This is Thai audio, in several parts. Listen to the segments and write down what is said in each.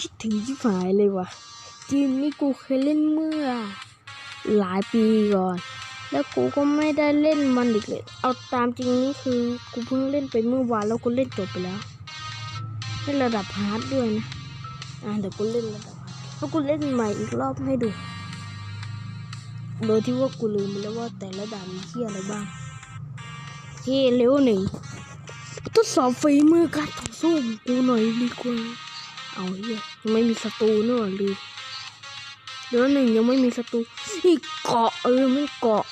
คิดถึงชิบหายเลยว่ะเกมนี้กูเคยเล่นเมื่อ หลายปีก่อน แล้วกูก็ไม่ได้เล่นมันอีกเลยเอาตามจริงนี่คือกูเพิ่งเล่นไปเมื่อวานแล้วกูเล่นจบไปแล้วเล่นระดับฮาร์ดด้วยนะอ่าเดี๋ยวกูเล่นระดับฮาร์ดแล้วกูเล่นใหม่อีกรอบให้ดู โดยที่ว่ากูลืมไปแล้วว่าแต่ละด่านมีที่อะไรบ้างที่เร็วหนึ่งทดสอบฝีมือการต่อสู้ของกูหน่อยดีกว่า เอาเฮียยังไม่มีศัตรูเนอะลืมเดี๋ยวหนึ่งยังไม่มีศัตรูอีกเกาะเออไม่เกาะ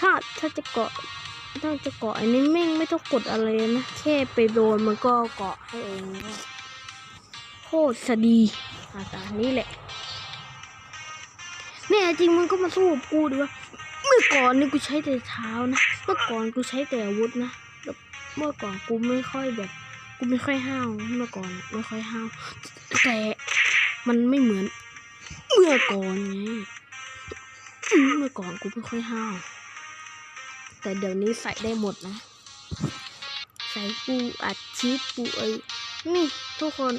ถ้าถ้าจะเกาะถ้าจะเกาะอันนี้แม่งไม่ต้องกดอะไรนะแค่ไปโดนมันก็เกาะให้เองโคตรสดีอาตานี้แหละเนี่ยจริงมันก็มาสู้กูดีวะเมื่อก่อนนี่กูใช้แต่เท้านะ เมื่อก่อนกูใช้แต่อาวุธนะแล้วเมื่อก่อนกูไม่ค่อยแบบ กูไม่ค่อยห้าวเมื่อก่อนไม่ค่อยห้าวแต่มันไม่เหมือนเมื่อก่อนไงเมื่อก่อนกูไม่ค่อยห้าวแต่เดี๋ยวนี้ใส่ได้หมดนะ ใส่ปูอัดชีสปูเอ้ยนี่ทุกคน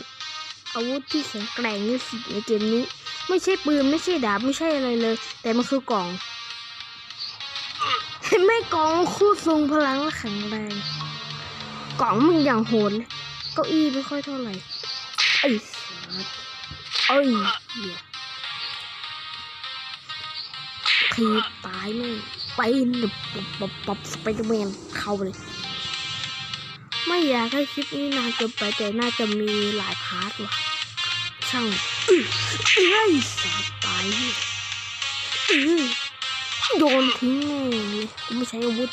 อาวุธที่แข็งแกร่งที่สุดในเกมนี้ ไม่ใช่ปืนไม่ใช่ดาบไม่ใช่อะไรเลย แต่มันคือกล่อง ไม่กล่องคู่ทรงพลังและแข็งแรง กล่องมึงอย่างโหดเก้าอี้ไม่ค่อยเท่าไหร่ไอ้สัสเอ้ยเหี้ยทีตายแม่งไปหนึบปับปับปับสไปเดอร์แมนเข้าเลย ไม่อยากให้คลิปนี้นานเกินไปแต่น่าจะมีหลายพาร์ทว่ะช่างอื้อเอ้ยสัตว์ตายเนี่ยอื้อโยนทิ้งแน่เลยไม่ใช้อาวุธ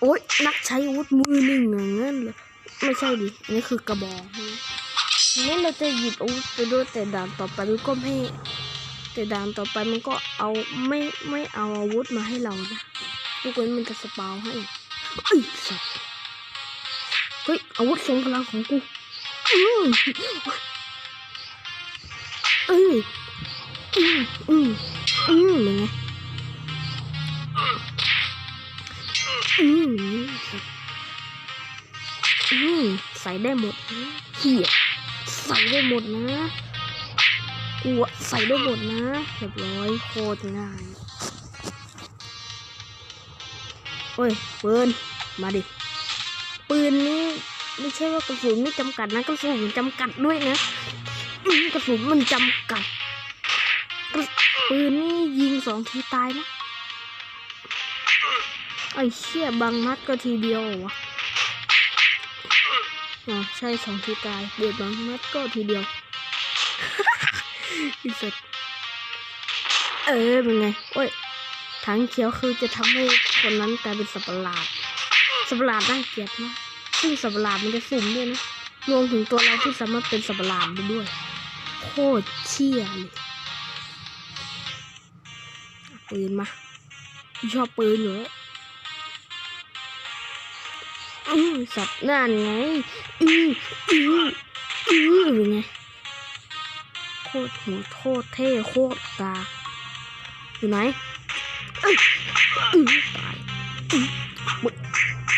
โอ๊ยนักใช้อาวุธมือหนึ่งอย่างนั้นเลยไม่ใช่ดิอันนี้คือกระบอกนะงั้นเราจะหยิบอาวุธไปด้วยแต่ด่านต่อไปมันก็ไม่แต่ด่านต่อไปมันก็เอาไม่ไม่เอาอาวุธมาให้เรานะทุกคนมันจะสปาวให้เอ้ยสัตว์เฮ้ยอาวุธทรงพลังของกูอืมเอ้ยอืมอืมอืมยังไง อืมอืมใส่ได้หมดเหี้ยใส่ได้หมดนะกูใส่ได้หมดนะเรียบร้อยโคตรง่ายเฮ้ยปืนมาดิปืนนี้ไม่ใช่ว่ากระสุนไม่จำกัดนะกระสุนมันจำกัดด้วยนะกระสุนมันจำกัดปืนนี่ยิงสองทีตายนะ ไอ้เชี่ยบางนัดก็ทีเดียววะอ๋อใช่สองทีตายเดือดบางนัดก็ทีเดียวอีสัตว์เออเป็นไงโอ้ยถังเขียวคือจะทำให้คนนั้นกลายเป็นสัตว์ประหลาดสัตว์ประหลาดน่าเกลียดมากซึ่งสัตว์ประหลาดมันจะสุ่มด้วยนะรวมถึงตัวเราที่สามารถเป็นสัตว์ประหลาดได้ด้วย โคตรเชี่ยเลยปืนมาชอบปืนอยู่แล้ว สัตว์นั่นไง อืออืออือไงโคตรโหดโคตรเท่โคตรกาอยู่ไหนอืออตาย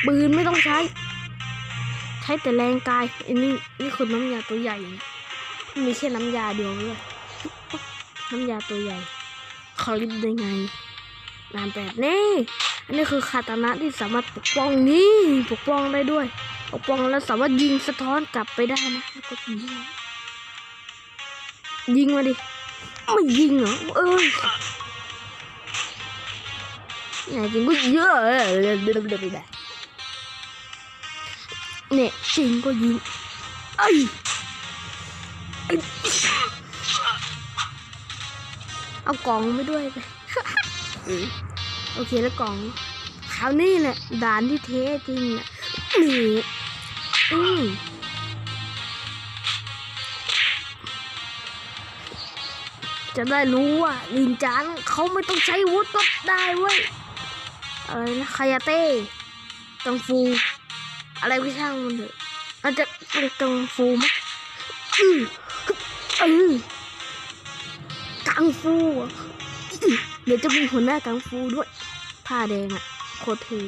ปืนไม่ต้องใช้ ใช้แต่แรงกายอันนี้นี่คือน้ำยาตัวใหญ่ มีแค่น้ำยาเดียวเลยน้ำยาตัวใหญ่เขาลิบได้ไงนานแบบนี้ อันนี้คือคาตานะที่สามารถปกป้องนี่ปกป้องได้ด้วย ปกป้องแล้วสามารถยิงสะท้อนกลับไปได้นะแล้วก็ยิงยิงมาดิไม่ยิงเหรอเอ้ยไหนจริงก็เยอะเลยเดือเดือดแบบเนี่ยจริงก็ยิงไอ้ยเอากล่องไม่ด้วยไป โอเคแล้วกล่องคราวนี้แหละด่านที่เท้จริงน่ะนี่อืมจะได้รู้ว่าลินจานเขาไม่ต้องใช้วุธก็ได้เว้ยอะไรนะคายาเต้กังฟู อะไรก็ช่างมันเถอะอาจจะเป็นกังฟูมั้ยอือเออกังฟูอะ ดี๋ยวจะมีหัวหน้ากังฟูด้วย ผ้าแดงอะโคตรเท่อ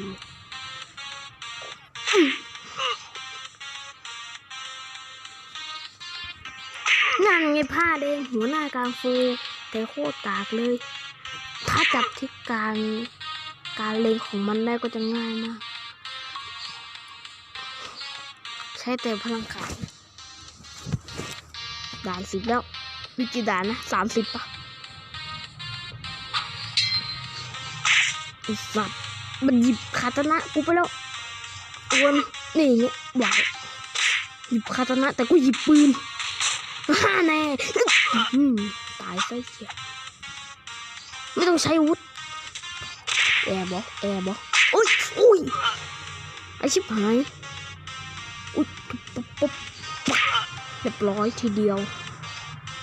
พลาแดงหัวหน้ากลางฟู แต่โคตรกากเลย ถ้าจับที่การการเล็งของมันได้ก็จะง่ายมาก ใช้แต่พลังขาด่านสิบแล้วมีกี่ด่านนะสามสิบปะ ไอีสัตว์มันหยิบคาตานะกูไปแล้วอวนนี่เงี้ยหวหยิบคาตานะแต่กูหยิบปืนฮ่าแน่ตายซะเสียไม่ต้องใช้อาวุธแอร์บอกแอร์บอกโอ้ยอุ้ยไอชิบหายอุ๊ยปุ๊บปุ๊บปุ๊บเรียบร้อยทีเดียว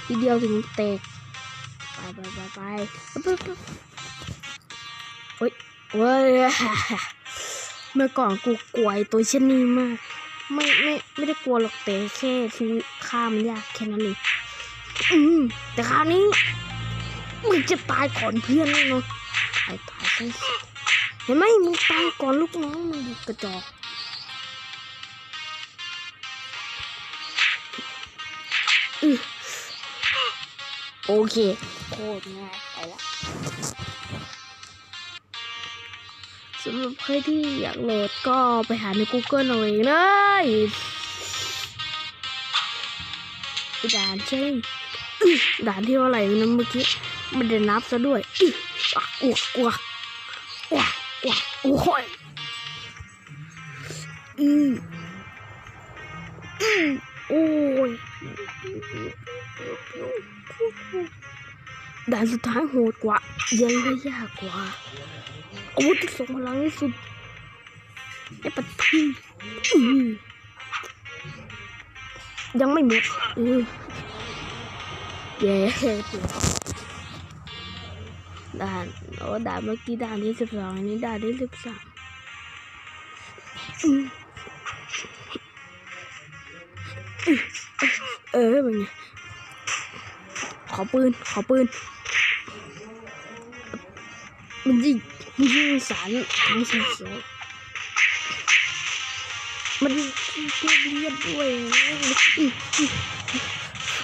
ทีเดียวถึงแตกไปไปไปไปปุ๊บปุ๊บ เฮ้ยเว้ยเมื่อก่อนกูกลัวตัวเช่นนี้มาก ไม่ไม่ไม่ได้กลัวหรอกแต่แค่ชีวิตข้ามนยากแค่นั้นเองอืมแต่คราวนี้มึงจะตายก่อนเพื่อนแน่นอนตายตายไปเห็นไหมมึงตายก่อนลูกน้องมึงกระจอกโอเคโคตรง่ายไปละ สำหรับใครที่อยากโหลดก็ไปหาใน Google เอาเองเลยด่านใช่อื้อด่านที่เท่าอะไร่นะเมื่อกี้ไม่ได้นับซะด้วยอื้ออะอ้วกอ้วกอ้วกอ้วกโอ้ยอืมอืมโอ้ยด่านสุดท้ายโหดกว่ายังได้ยากกว่า อาวุธที่ส่งพลังที่สุดไอ้ปะที่ยังไม่หมดอือเย้ด่านโอ้ด่านเมื่อกี้ด่านที่สิบสองอันนี้ด่านที่สิบสามอืมเออเป็นไงขอปืน ขอปืน มันยิงมันยิงสารทั้งสีเขียมันยิงเพื่อเลียดด้วยอื้ออื้อ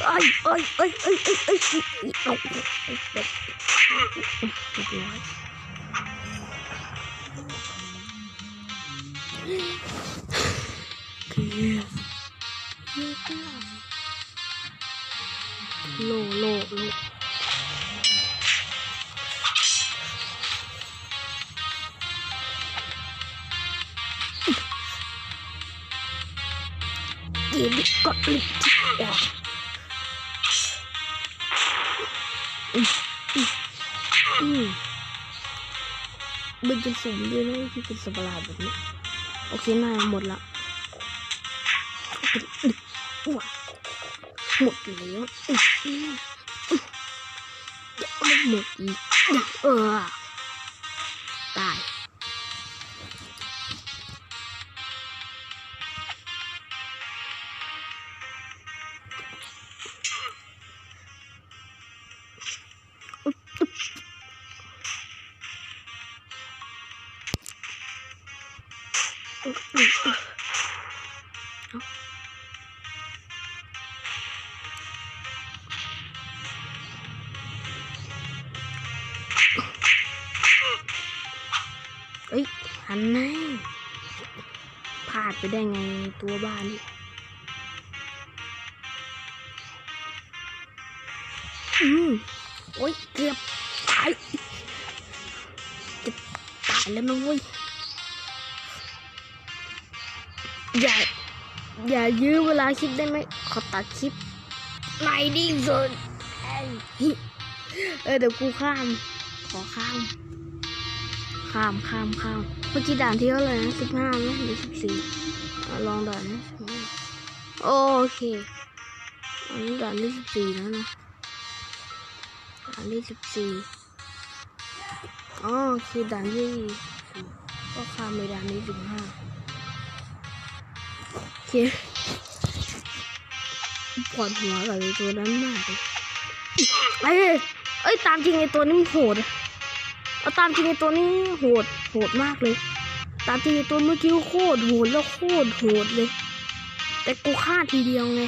ไอ้ไอ้ไอ้ไอ้ไอ้ไอ้ไอ้เอาเรียบร้อยคือโลโลโล เกมก็ลิกที่อะอืมอืมอืมมันจะสุ่มด้วยนะที่เป็นสัตว์ปราดแบบนี้ โอเคน่าหมดละหมดแล้วยังไม่หมดอีกเออตาย เอ้ยหันหน้าพลาดไปได้ไงตัวบ้านนี่อืมโอ้ยเกือบตายจะตายแล้วนะเว้ย อย่า อย่ายื้อเวลาคลิปได้ไหมขอตัดคลิปในที่สุดเอ้ยเออเดี๋ยวกูข้าม ขอข้าม ข้ามข้ามข้ามเมื่อกี้ด่านที่เท่าไหร่นะสิบห้าไหมหรือสิบสี่ลองด่านนะ15โอเคอันนี้ด่านที่สิบสี่แล้วนะด่านที่สิบสี่อ๋อคือด่านที่สี่ก็ข้ามไปด่านที่สิบห้าโอ เคปวดหัวกับไอ้ตัวนั้นมากเลยเอ้ยเอ้ยตามจริงไอ้ตัวนี้มันโหดเอาตามจริงไอ้ตัวนี้โหดโหดมากเลย ตามจริงไอ้ตัวเมื่อกี้โคตรโหดแล้วโคตรโหดเลย แต่กูฆ่าทีเดียวไง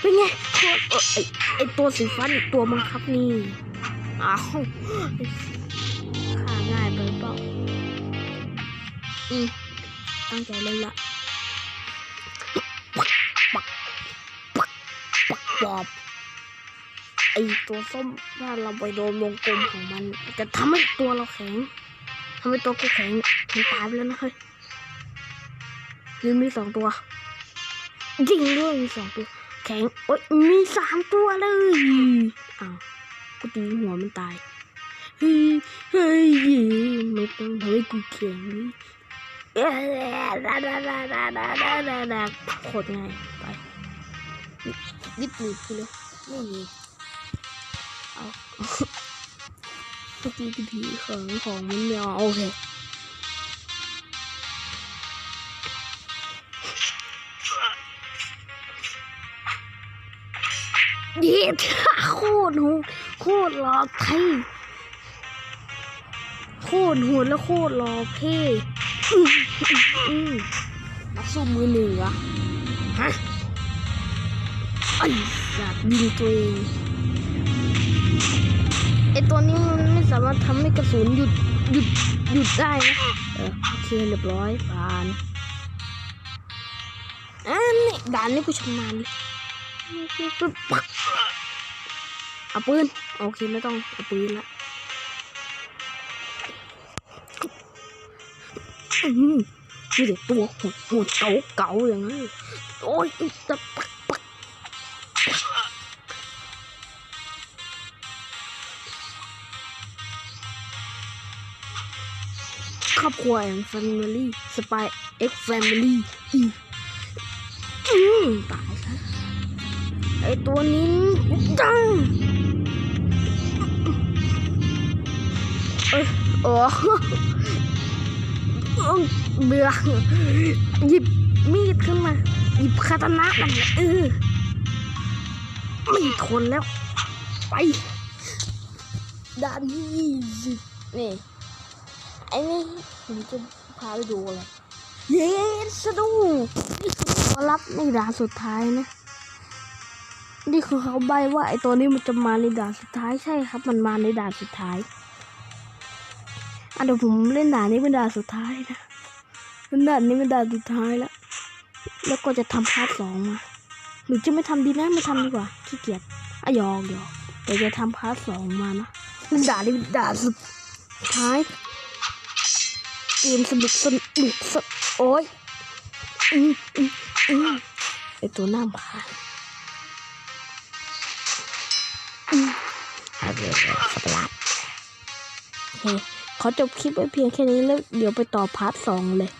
เป็นไงโคตรเออไอไอตัวสีฟ้าอีกตัวมังครับนี่อ้าวฆ่าง่ายไปเปล่าอืมตั้งใจเล่นละ บอบไอตัวส้มถ้าเราไปโดนวงกลมของมัน จะทำให้ตัวเราแข็งทำให้ตัวกูแข็งมันตายไปแล้วนะเฮ้ยยืงมีสองตัวจริงด้วยมีสองตัว แข็งโอ๊ยมีสามตัวเลยอ้าวกูตีหัวมันตายเฮ้ยเฮ้ยไม่ต้องทำให้กูแข็งโคตรง่ายไป รีบหนีไปเลยไม่มีเอาเมื่อกี้กูทีของของมันไม่เอาโอเคเย็ดโคตรโหดโคตรหล่อเท่โคตรโหดและโคตรหล่อเท่นักสู้มือหนึ่งเหรอฮะ ไอ้สัตว์ยิงตัวเองไอตัวนี้มันไม่สามารถทำให้กระสุนหยุดหยุดหยุดได้นะเออโอเคเรียบร้อยผ่านอันนี้ด่านนี้กูชำนาญเลยปักเอาปืนโอเคไม่ต้องเอาปืนละอื้อหือมีแต่ตัวหัวหัวเก่าเก่าๆอย่างนั้นโอ้ยจะปัก ครอบครัวแห่งแฟมิลี่สปายเอ็กแฟมิลี่อีอืมตายซะไอตัวนี้จังเอยโอ้เบื่อหยิบมีดขึ้นมา หยิบคาตานะมันเออไม่ทนแล้ว ไปด้านที่ยี่สิบนี่ ไอ้นี่ผมจะพาไปดูอะไรเยสะดุ้งนี่คือตัวรับในด่านสุดท้ายนะ นี่คือเขาใบว่าไอตัวนี้มันจะมาในด่านสุดท้ายใช่ครับ มันมาในด่านสุดท้ายอะเดี๋ยวผมเล่นด่านนี้เป็นด่านสุดท้ายนะเล่นด่านนี้เป็นด่านสุดท้ายแล้ว แล้วก็จะทำพาร์ทสองมาหรือจะไม่ทำดีนะไม่ทำดีกว่าขี้เกียจอะยอกยอกเดี๋ยวจะทำพาร์ทสองมานะเล่นด่านนี้เป็นด่านสุดท้าย เกมสนุกสนุกสโอ้ยอืมอืมอืมไอตัวหน้าผานโอเคสับละโอเคขอจบคลิปไว้เพียงแค่นี้แล้วเดี๋ยวไปต่อพาร์ทสองเลย